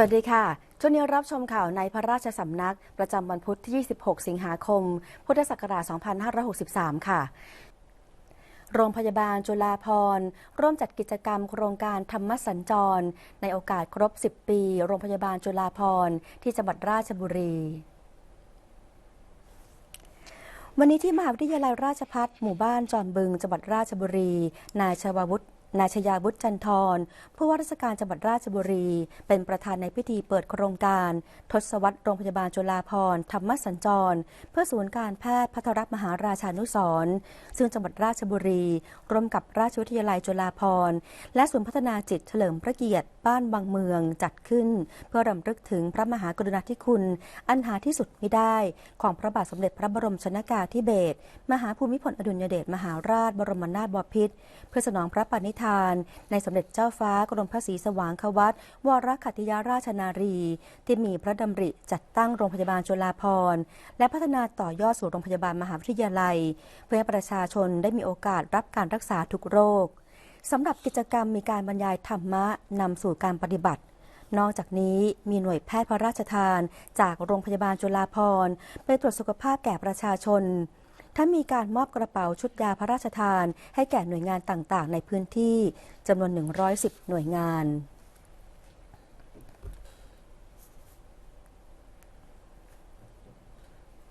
สวัสดีค่ะ ช่วงนี้รับชมข่าวในพระราชสำนัก ประจำวันพุธที่ 26 สิงหาคม พุทธศักราช 2563 ค่ะ โรงพยาบาลจุฬาภรณ์ร่วมจัดกิจกรรมโครงการธรรมสัญจร ในโอกาสครบ 10 ปี โรงพยาบาลจุฬาภรณ์ที่จังหวัดราชบุรีวันนี้ที่มหาวิทยาลัยราชพัฒหมู่บ้านจอมบึงจังหวัดราชบุรี นายชวาวุฒิ นายชยาวุฒิจันทรผู้ว่าราชการจังหวัดราชบุรี เป็นประธานในพิธีเปิดโครงการ ทศวรรษโรงพยาบาลจุฬาภรณ์ธรรมสัญจร เพื่อศูนย์การแพทย์พัทรมหาราชานุสร์ซึ่งจังหวัดราชบุรี ร่วมกับราชวิทยาลัยจุฬาภรณ์ และศูนย์พัฒนาจิตเฉลิมพระเกียรติบ้านบางเมืองจัดขึ้น เพื่อรำลึกถึงพระมหากรุณาธิคุณ อันหาที่สุดไม่ได้ ของพระบาทสมเด็จพระบรมชนากาธิเบศรมหาภูมิพลอดุลยเดชมหาราชบรมนาถบพิตรเพื่อสนองพระปณิธานในสมเด็จเจ้าฟ้ากรมพระศรีสว่างควัตวรขัตติยาราชนารี ที่มีพระดำริจัดตั้งโรงพยาบาลจุฬาภรณ์ และพัฒนาต่อยอดสู่โรงพยาบาลมหาวิทยาลัย เพื่อให้ประชาชนได้มีโอกาสรับการรักษาทุกโรคสำหรับกิจกรรมมีการบรรยายธรรมะนำสู่การปฏิบัตินอกจากนี้มีหน่วยแพทย์พระราชทาน จากโรงพยาบาลจุฬาภรณ์ไปตรวจสุขภาพแก่ประชาชน ถ้ามีการมอบกระเป๋าชุดยาพระราชทาน ให้แก่หน่วยงานต่างๆ ในพื้นที่จำนวน 110 หน่วยงาน